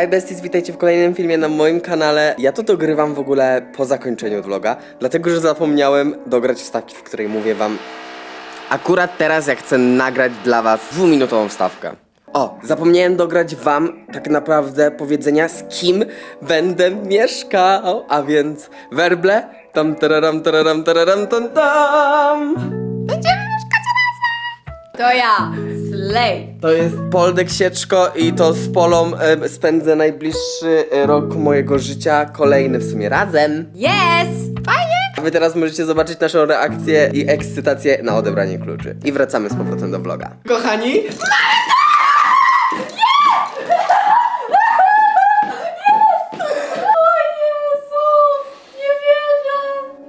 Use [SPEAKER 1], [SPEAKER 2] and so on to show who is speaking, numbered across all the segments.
[SPEAKER 1] Hi besties, witajcie w kolejnym filmie na moim kanale. Ja to dogrywam w ogóle po zakończeniu vloga, dlatego że zapomniałem dograć wstawki, w której mówię wam akurat teraz, jak chcę nagrać dla was dwuminutową wstawkę. O, zapomniałem dograć wam tak naprawdę powiedzenia z kim będę mieszkał, a więc werble, tam tararam tararam tararam tam tam.
[SPEAKER 2] To ja, Slay.
[SPEAKER 1] To jest Poldek Sieczko i to z Polą e, spędzę najbliższy e, rok mojego życia, kolejny w sumie razem.
[SPEAKER 2] Yes! Fajnie!
[SPEAKER 1] A wy teraz możecie zobaczyć naszą reakcję i ekscytację na odebranie kluczy. I wracamy z powrotem do vloga. Kochani!
[SPEAKER 2] Nie wierzę!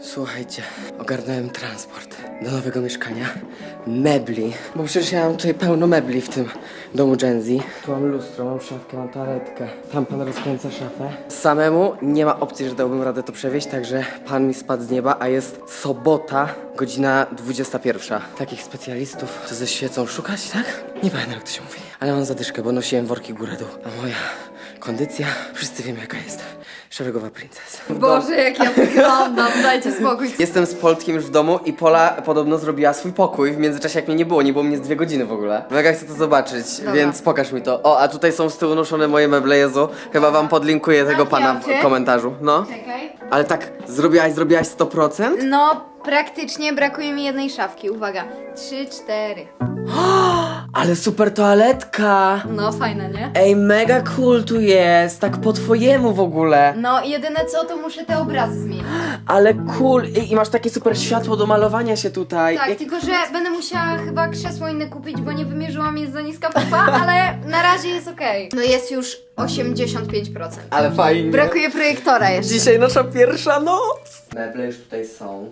[SPEAKER 1] Słuchajcie, ogarnąłem transport do nowego mieszkania, mebli, bo przecież ja mam tutaj pełno mebli w tym domu Genzy. Tu mam lustro, mam szafkę, mam toaletkę, tam pan rozkręca szafę. Samemu nie ma opcji, że dałbym radę to przewieźć, także pan mi spadł z nieba, a jest sobota, godzina 21. Takich specjalistów co ze świecą szukać, tak? Nie pamiętam jak to się mówi, ale mam zadyszkę, bo nosiłem worki górę-dół, a moja kondycja, wszyscy wiemy jaka jest, szeregowa princesa.
[SPEAKER 2] Boże, jak ja wyglądam, dajcie spokój.
[SPEAKER 1] Jestem z Poltkiem już w domu i Pola podobno zrobiła swój pokój w międzyczasie jak mnie nie było, nie było mnie z dwie godziny w ogóle. Mega chcę to zobaczyć,
[SPEAKER 2] Dobra.
[SPEAKER 1] więc pokaż mi to. O, a tutaj są z tyłu noszone moje meble, Jezu. Chyba wam podlinkuję tego pana w komentarzu. No.
[SPEAKER 2] Czekaj.
[SPEAKER 1] Ale tak, zrobiłaś, zrobiłaś 100%?
[SPEAKER 2] No, praktycznie brakuje mi jednej szafki. Uwaga. Trzy, cztery.
[SPEAKER 1] Ale super toaletka!
[SPEAKER 2] No, fajna, nie?
[SPEAKER 1] Ej, mega cool tu jest, tak po twojemu w ogóle.
[SPEAKER 2] No, jedyne co, to muszę te obrazy zmienić.
[SPEAKER 1] Ale cool, Ej, i masz takie super światło do malowania się tutaj.
[SPEAKER 2] Tak,
[SPEAKER 1] Jak-
[SPEAKER 2] tylko że będę musiała chyba krzesło inne kupić, bo nie wymierzyłam, jest za niska pufa, ale na razie jest okej. No jest już 85%.
[SPEAKER 1] Ale fajnie.
[SPEAKER 2] Brakuje projektora jeszcze.
[SPEAKER 1] Dzisiaj nasza pierwsza noc! Meble już tutaj są,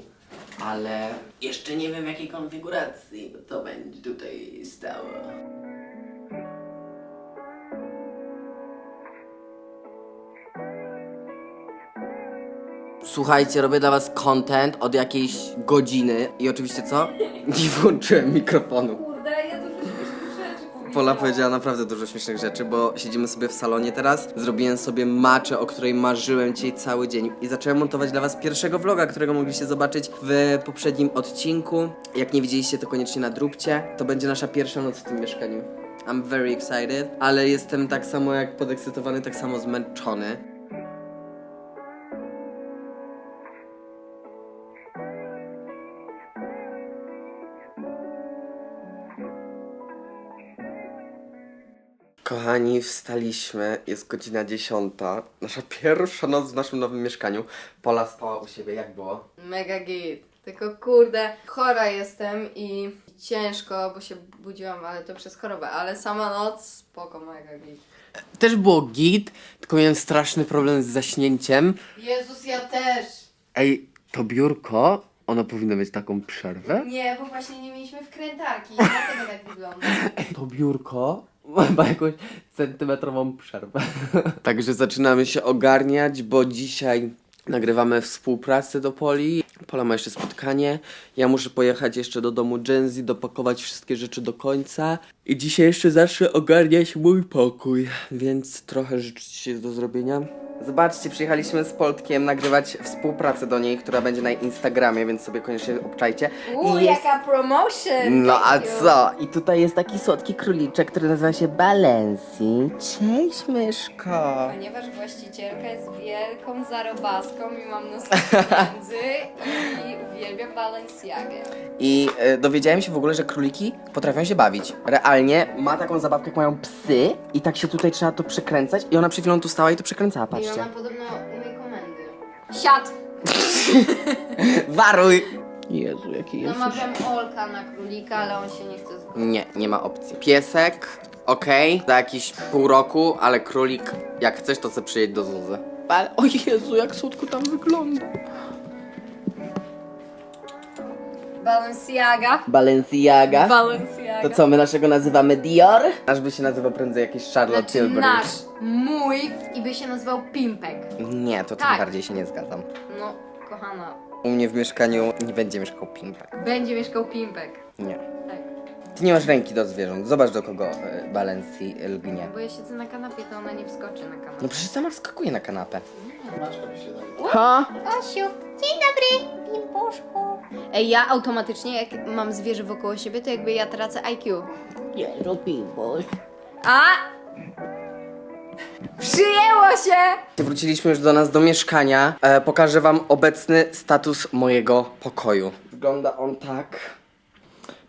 [SPEAKER 1] ale jeszcze nie wiem jakiej konfiguracji to będzie tutaj stało. Słuchajcie, robię dla was content od jakiejś godziny i oczywiście co? Nie włączyłem mikrofonu. Pola powiedziała naprawdę dużo śmiesznych rzeczy, bo siedzimy sobie w salonie teraz. Zrobiłem sobie maczę, o której marzyłem dzisiaj cały dzień. I zacząłem montować dla was pierwszego vloga, którego mogliście zobaczyć w poprzednim odcinku. Jak nie widzieliście, to koniecznie nadróbcie. To będzie nasza pierwsza noc w tym mieszkaniu. I'm very excited, ale jestem tak samo jak podekscytowany, tak samo zmęczony. Kochani, wstaliśmy, jest godzina 10. Nasza pierwsza noc w naszym nowym mieszkaniu. Pola spała u siebie, jak było?
[SPEAKER 2] Mega git. Tylko kurde, chora jestem i ciężko, bo się budziłam, ale to przez chorobę, ale sama noc spoko, mega git.
[SPEAKER 1] Też było git, tylko miałem straszny problem z zaśnięciem.
[SPEAKER 2] Jezus, ja też!
[SPEAKER 1] Ej, to biurko, ono powinno mieć taką przerwę?
[SPEAKER 2] Nie, bo właśnie nie mieliśmy wkrętarki, dlatego tak wygląda.
[SPEAKER 1] To biurko ma jakąś centymetrową przerwę. Także zaczynamy się ogarniać, bo dzisiaj nagrywamy współpracę do Poli. Pola ma jeszcze spotkanie. Ja muszę pojechać jeszcze do domu Genzy, dopakować wszystkie rzeczy do końca. I dzisiaj jeszcze zacznę ogarniać mój pokój, więc trochę rzeczy dzisiaj jest do zrobienia. Zobaczcie, przyjechaliśmy z Poltkiem nagrywać współpracę do niej, która będzie na Instagramie, więc sobie koniecznie obczajcie.
[SPEAKER 2] Uuu,
[SPEAKER 1] I jest-
[SPEAKER 2] jaka promotion!
[SPEAKER 1] no a
[SPEAKER 2] Thank you.
[SPEAKER 1] co? I tutaj jest taki słodki króliczek, który nazywa się Balenci. Cześć, myszko.
[SPEAKER 2] Ponieważ właścicielka jest wielką zarobaską i mam mnóstwo pieniędzy i uwielbiam Balenciagę.
[SPEAKER 1] I e, dowiedziałem się w ogóle, że króliki potrafią się bawić. Realnie ma taką zabawkę, jak mają psy i tak się tutaj trzeba to przekręcać i ona przed chwilą tu stała i to przekręcała,
[SPEAKER 2] I
[SPEAKER 1] patrzcie.
[SPEAKER 2] ona podobno umie komendy. Siad!
[SPEAKER 1] Waruj! Jezu, jaki jest.
[SPEAKER 2] Namawiam Olka na królika, ale on się nie chce zgodzić.
[SPEAKER 1] Nie, nie ma opcji. Piesek, okej, za jakieś pół roku, ale królik, jak chcesz, to sobie przyjedź do Zuzy. Ale, o Jezu, jak słodko tam wygląda.
[SPEAKER 2] Balenciaga.
[SPEAKER 1] Balenciaga.
[SPEAKER 2] Balenciaga.
[SPEAKER 1] To co, my naszego nazywamy Dior? Nasz by się nazywał prędzej jakiś Charlotte
[SPEAKER 2] Znaczy
[SPEAKER 1] Tilbury.
[SPEAKER 2] nasz, mój i by się nazywał Pimpek.
[SPEAKER 1] Nie, to tym
[SPEAKER 2] Tak.
[SPEAKER 1] bardziej się nie zgadzam.
[SPEAKER 2] No, kochana,
[SPEAKER 1] U mnie w mieszkaniu nie będzie mieszkał Pimpek.
[SPEAKER 2] będzie mieszkał Pimpek.
[SPEAKER 1] Nie.
[SPEAKER 2] Tak.
[SPEAKER 1] Ty nie masz ręki do zwierząt. Zobacz do kogo e, Balenci lgnie.
[SPEAKER 2] Bo ja siedzę na kanapie, to ona nie wskoczy na kanapę.
[SPEAKER 1] No przecież sama wskakuje na kanapę.
[SPEAKER 3] Maczka się daje.
[SPEAKER 1] Ha?
[SPEAKER 4] Osiu, dzień dobry, Pimpuszku.
[SPEAKER 2] Ja automatycznie, jak mam zwierzę wokoło siebie, to jakby ja tracę IQ.
[SPEAKER 4] Jezu, Pimpuś.
[SPEAKER 2] A! Przyjęło się!
[SPEAKER 1] Wróciliśmy już do nas do mieszkania. E, pokażę wam obecny status mojego pokoju. Wygląda on tak.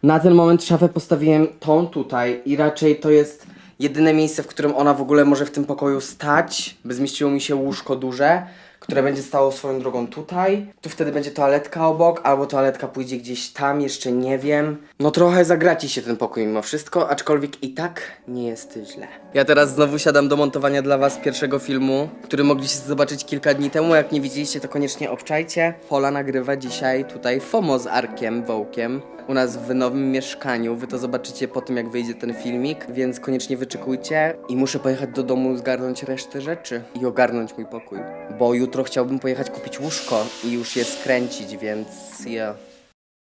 [SPEAKER 1] Na ten moment szafę postawiłem tą tutaj i raczej to jest jedyne miejsce, w którym ona w ogóle może w tym pokoju stać. By zmieściło mi się łóżko duże, które będzie stało swoją drogą tutaj. Tu wtedy będzie toaletka obok, albo toaletka pójdzie gdzieś tam, jeszcze nie wiem. No trochę zagraci się ten pokój mimo wszystko, aczkolwiek i tak nie jest źle. Ja teraz znowu siadam do montowania dla was pierwszego filmu, który mogliście zobaczyć kilka dni temu. Jak nie widzieliście, to koniecznie obczajcie. Pola nagrywa dzisiaj tutaj FOMO z Arkiem Wołkiem u nas w nowym mieszkaniu. Wy to zobaczycie po tym, jak wyjdzie ten filmik, więc koniecznie wyczekujcie. I muszę pojechać do domu, zgarnąć resztę rzeczy i ogarnąć mój pokój. Bo jutro chciałbym pojechać kupić łóżko i już je skręcić, więc ja.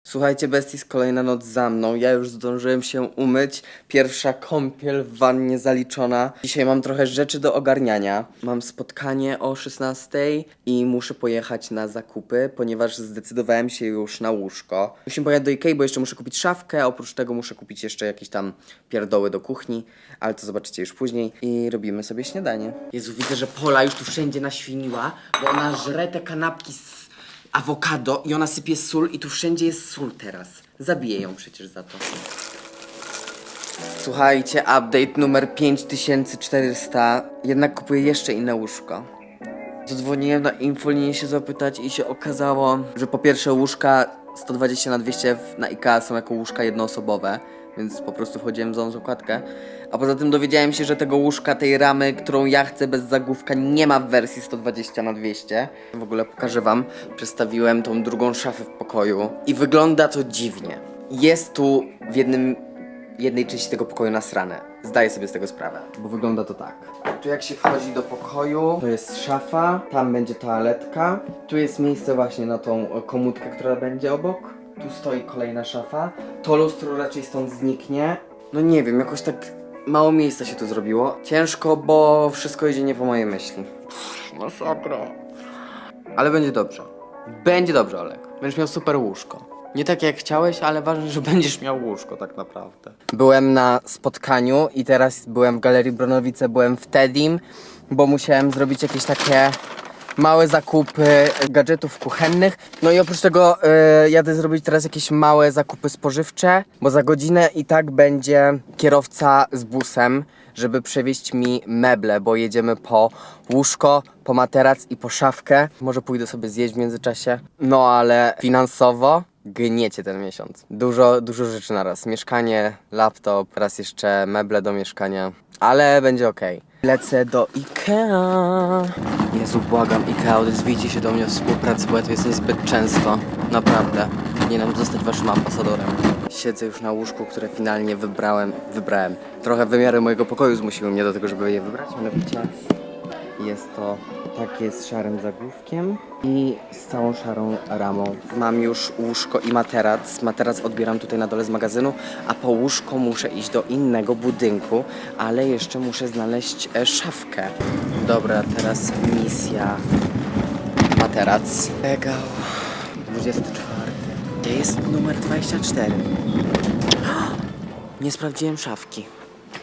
[SPEAKER 1] Słuchajcie, besties, kolejna noc za mną. Ja już zdążyłem się umyć. Pierwsza kąpiel w wannie zaliczona. Dzisiaj mam trochę rzeczy do ogarniania. Mam spotkanie o 16 i muszę pojechać na zakupy, ponieważ zdecydowałem się już na łóżko. Musimy pojechać do Ikei, bo jeszcze muszę kupić szafkę, oprócz tego muszę kupić jeszcze jakieś tam pierdoły do kuchni, ale to zobaczycie już później. I robimy sobie śniadanie. Jezu, widzę, że Pola już tu wszędzie naświniła, bo ona żre te kanapki z awokado i ona sypie sól i tu wszędzie jest sól teraz. Zabiję ją przecież za to. Słuchajcie, update numer 5400. Jednak kupuję jeszcze inne łóżko. Zadzwoniłem na infolinię się zapytać i się okazało, że po pierwsze łóżka 120 na 200 w- na IKEA są jako łóżka jednoosobowe, więc po prostu wchodziłem w tą zakładkę. A poza tym dowiedziałem się, że tego łóżka, tej ramy, którą ja chcę bez zagłówka, nie ma w wersji 120 na 200. W ogóle pokażę wam, przestawiłem tą drugą szafę w pokoju i wygląda to dziwnie. Jest tu w jednym jednej części tego pokoju nasrane. Zdaję sobie z tego sprawę, bo wygląda to tak. Tu jak się wchodzi do pokoju, to jest szafa, tam będzie toaletka, tu jest miejsce właśnie na tą komódkę, która będzie obok. Tu stoi kolejna szafa. To lustro raczej stąd zniknie. No nie wiem, jakoś tak mało miejsca się tu zrobiło. Ciężko, bo wszystko idzie nie po mojej myśli. Masakra. Ale będzie dobrze. Będzie dobrze, Olek. Będziesz miał super łóżko. Nie tak jak chciałeś, ale ważne, że będziesz miał łóżko tak naprawdę. Byłem na spotkaniu i teraz byłem w Galerii Bronowice, byłem w Tedim, bo musiałem zrobić jakieś takie małe zakupy gadżetów kuchennych. No i oprócz tego y, jadę zrobić teraz jakieś małe zakupy spożywcze, bo za godzinę i tak będzie kierowca z busem, żeby przewieźć mi meble, bo jedziemy po łóżko, po materac i po szafkę. Może pójdę sobie zjeść w międzyczasie. No ale finansowo gniecie ten miesiąc. Dużo, dużo rzeczy naraz. Mieszkanie, laptop, teraz jeszcze meble do mieszkania, ale będzie okej. Lecę do Ikea. Jezu, błagam, Ikea, odezwijcie się do mnie o współpracy, bo ja tu jestem zbyt często. Naprawdę. Powinienem zostać waszym ambasadorem. Siedzę już na łóżku, które finalnie wybrałem. Wybrałem. Trochę wymiary mojego pokoju zmusiły mnie do tego, żeby je wybrać. Mianowicie jest to takie z szarym zagłówkiem i z całą szarą ramą. Mam już łóżko i materac. Materac odbieram tutaj na dole z magazynu, a po łóżko muszę iść do innego budynku, ale jeszcze muszę znaleźć e, szafkę. Dobra, teraz misja. Materac. Regał 24. Gdzie jest numer 24? Nie sprawdziłem szafki.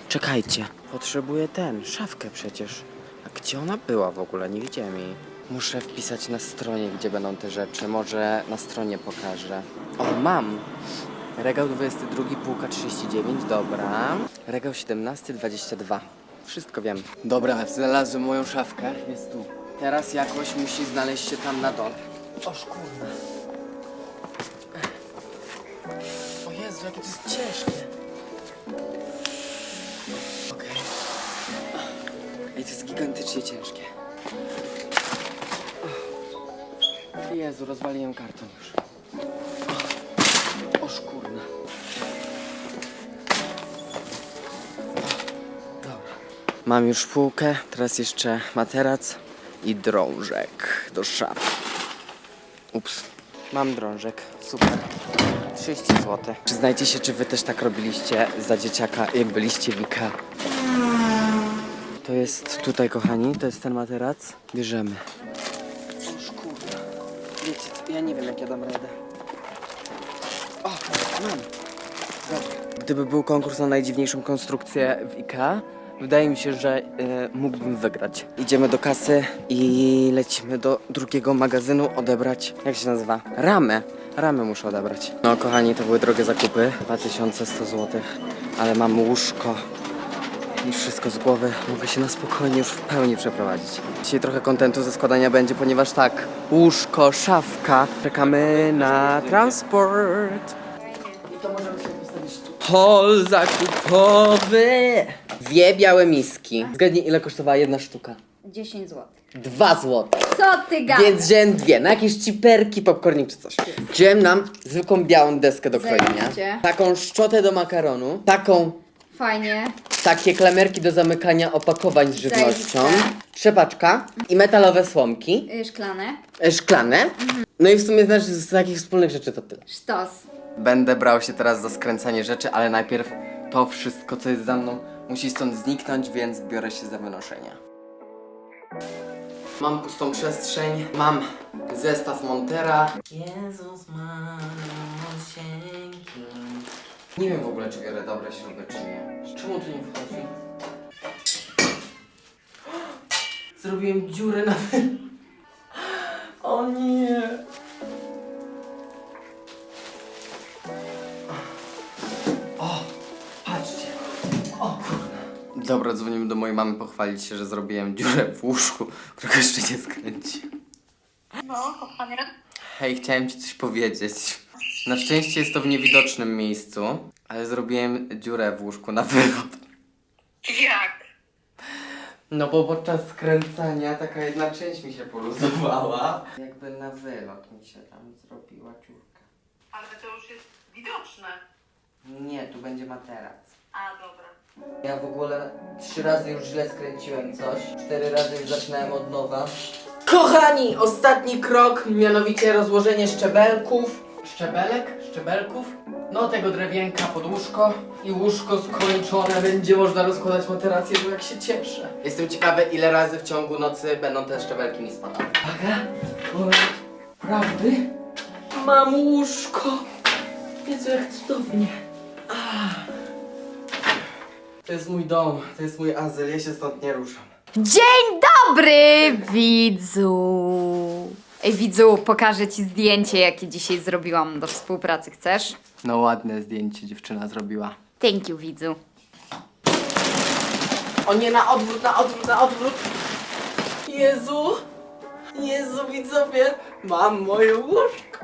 [SPEAKER 1] Czekajcie. Potrzebuję ten, szafkę przecież. A gdzie ona była w ogóle? Nie widziałem jej. Muszę wpisać na stronie, gdzie będą te rzeczy. Może na stronie pokażę. O, mam! Regał 22, półka 39, dobra. Regał 17, 22. Wszystko wiem. Dobra, znalazłem moją szafkę. Jest tu. Teraz jakoś musi znaleźć się tam na dole. O kurwa. O Jezu, jakie to jest ciężkie. To jest gigantycznie ciężkie. Jezu, rozwaliłem karton już. O szkurna. Dobra. Mam już półkę, teraz jeszcze materac i drążek do szafy. Ups. Mam drążek, super. 30 zł. Przyznajcie się, czy wy też tak robiliście za dzieciaka, jak byliście w IKEA. To jest tutaj, kochani, to jest ten materac. Bierzemy. Cóż, kurde. Wiecie co, ja nie wiem, jak ja dam radę. O, mam. Dobra. Gdyby był konkurs na najdziwniejszą konstrukcję w IKEA, wydaje mi się, że e, mógłbym wygrać. Idziemy do kasy i lecimy do drugiego magazynu odebrać, jak się nazywa? Ramę. Ramę muszę odebrać. No, kochani, to były drogie zakupy. 2100 zł, ale mam łóżko i wszystko z głowy. Mogę się na spokojnie już w pełni przeprowadzić. Dzisiaj trochę kontentu ze składania będzie, ponieważ tak, łóżko, szafka. Czekamy na transport. Hol zakupowy! Dwie białe miski. Zgadnij, ile kosztowała jedna sztuka?
[SPEAKER 4] 10 zł.
[SPEAKER 1] Dwa złote.
[SPEAKER 4] Co ty gadasz?
[SPEAKER 1] Więc wziąłem dwie, na jakieś ciperki, popcornik czy coś. Wziąłem nam zwykłą białą deskę do krojenia,
[SPEAKER 2] Zajebiście.
[SPEAKER 1] taką szczotę do makaronu, taką
[SPEAKER 2] Fajnie.
[SPEAKER 1] takie klamerki do zamykania opakowań z żywnością,
[SPEAKER 2] Zajebiste.
[SPEAKER 1] trzepaczka i metalowe słomki,
[SPEAKER 2] Y, Szklane.
[SPEAKER 1] e, szklane. No i w sumie znaczy z takich wspólnych rzeczy to tyle.
[SPEAKER 2] Sztos.
[SPEAKER 1] Będę brał się teraz za skręcanie rzeczy, ale najpierw to wszystko, co jest za mną, musi stąd zniknąć, więc biorę się za wynoszenie. Mam pustą przestrzeń, mam zestaw Montera. Jezus Mamusieńki. Nie wiem w ogóle, czy biorę dobre śruby, czy nie. Czemu tu nie wchodzi? Zrobiłem dziurę na wy... O nie! O, patrzcie. O kurde. Dobra, dzwonimy do mojej mamy pochwalić się, że zrobiłem dziurę w łóżku, którego jeszcze nie skręci.
[SPEAKER 4] No, kochanie.
[SPEAKER 1] Hej, chciałem ci coś powiedzieć. Na szczęście jest to w niewidocznym miejscu, ale zrobiłem dziurę w łóżku na wylot.
[SPEAKER 4] Jak?
[SPEAKER 1] No bo podczas skręcania taka jedna część mi się poluzowała. Jakby na wylot mi się tam zrobiła dziurka.
[SPEAKER 4] Ale to już jest widoczne.
[SPEAKER 1] Nie, tu będzie materac.
[SPEAKER 4] A, dobra.
[SPEAKER 1] Ja w ogóle trzy razy już źle skręciłem coś. Cztery razy już zaczynałem od nowa. Kochani, ostatni krok, mianowicie rozłożenie szczebelków. Szczebelek? Szczebelków? No tego drewienka pod łóżko i łóżko skończone. Będzie można rozkładać materację, bo jak się cieszę. Jestem ciekawy, ile razy w ciągu nocy będą te szczebelki mi spadały. Uwaga, moment prawdy. Mam łóżko. Jezu, jak cudownie. To jest mój dom, to jest mój azyl, ja się stąd nie ruszam.
[SPEAKER 5] Dzień dobry, widzu! Ej, widzu, pokażę ci zdjęcie, jakie dzisiaj zrobiłam do współpracy. Chcesz?
[SPEAKER 1] No ładne zdjęcie dziewczyna zrobiła.
[SPEAKER 5] Thank you, widzu.
[SPEAKER 1] O nie, na odwrót, na odwrót, na odwrót. Jezu, Jezu widzowie, mam moje łóżko.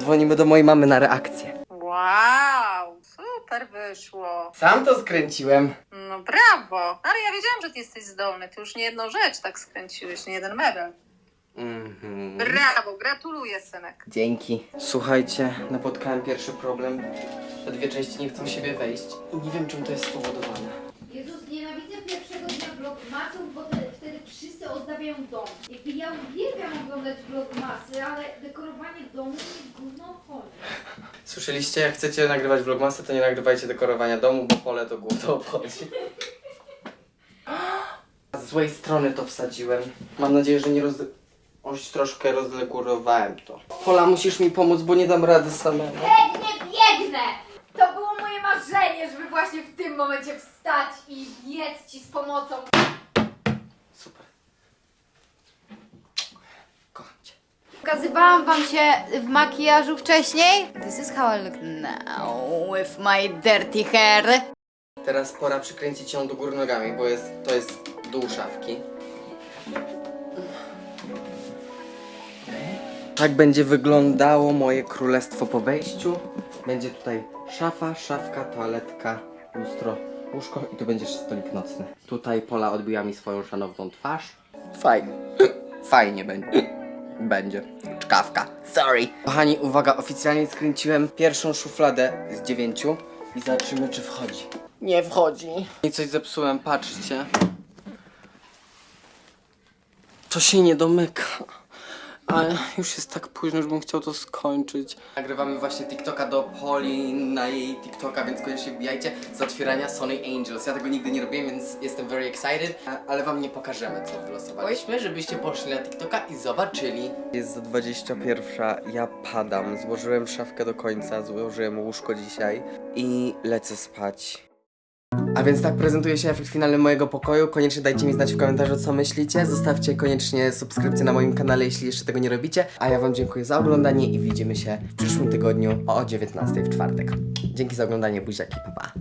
[SPEAKER 1] Dzwonimy do mojej mamy na reakcję.
[SPEAKER 4] Wow, super wyszło.
[SPEAKER 1] Sam to skręciłem.
[SPEAKER 4] No brawo. Ale ja wiedziałam, że ty jesteś zdolny. Ty już nie jedną rzecz tak skręciłeś, nie jeden medal.
[SPEAKER 1] Mhm.
[SPEAKER 4] Brawo, gratuluję, synek.
[SPEAKER 1] Dzięki. Słuchajcie, napotkałem pierwszy problem. Te dwie części nie chcą w siebie wejść. I nie wiem, czym to jest spowodowane.
[SPEAKER 6] Jezus, nienawidzę pierwszego dnia vlogmasów, bo te, wtedy wszyscy ozdabiają dom. Jakby ja uwielbiam oglądać vlogmasy, ale dekorowanie domu mnie gówno obchodzi.
[SPEAKER 1] Słyszeliście, jak chcecie nagrywać vlogmasy, to nie nagrywajcie dekorowania domu, bo pole to głównie obchodzi. Z złej strony to wsadziłem. Mam nadzieję, że nie roz... Oś troszkę rozlegurowałem to. Pola, musisz mi pomóc, bo nie dam rady samemu.
[SPEAKER 6] Biegnę, biegnę! To było moje marzenie, żeby właśnie w tym momencie wstać i biec ci z pomocą.
[SPEAKER 1] Super. Kocham cię.
[SPEAKER 5] Pokazywałam wam się w makijażu wcześniej? This is how I look now with my dirty hair.
[SPEAKER 1] Teraz pora przykręcić ją do góry nogami, bo jest, to jest dół szafki. Tak będzie wyglądało moje królestwo po wejściu. Będzie tutaj szafa, szafka, toaletka, lustro, łóżko i tu będzie stolik nocny. Tutaj Pola odbiła mi swoją szanowną twarz. Fajnie. Fajnie będzie. Będzie. Czkawka. Sorry. Kochani, uwaga, oficjalnie skręciłem pierwszą szufladę z dziewięciu i zobaczymy, czy wchodzi. Nie wchodzi. I coś zepsułem, patrzcie. To się nie domyka. Ale już jest tak późno, że bym chciał to skończyć. Nagrywamy właśnie TikToka do Poli na jej TikToka, więc koniecznie wbijajcie z otwierania Sony Angels. Ja tego nigdy nie robiłem, więc jestem very excited, a- ale wam nie pokażemy, co wylosowaliśmy, żebyście poszli na TikToka i zobaczyli. Jest za 21, ja padam, złożyłem szafkę do końca, złożyłem łóżko dzisiaj i lecę spać. A więc tak prezentuje się efekt finalny mojego pokoju. Koniecznie dajcie mi znać w komentarzu, co myślicie. Zostawcie koniecznie subskrypcję na moim kanale, jeśli jeszcze tego nie robicie. A ja Wam dziękuję za oglądanie i widzimy się w przyszłym tygodniu o 19 w czwartek. Dzięki za oglądanie, buziaki, pa pa.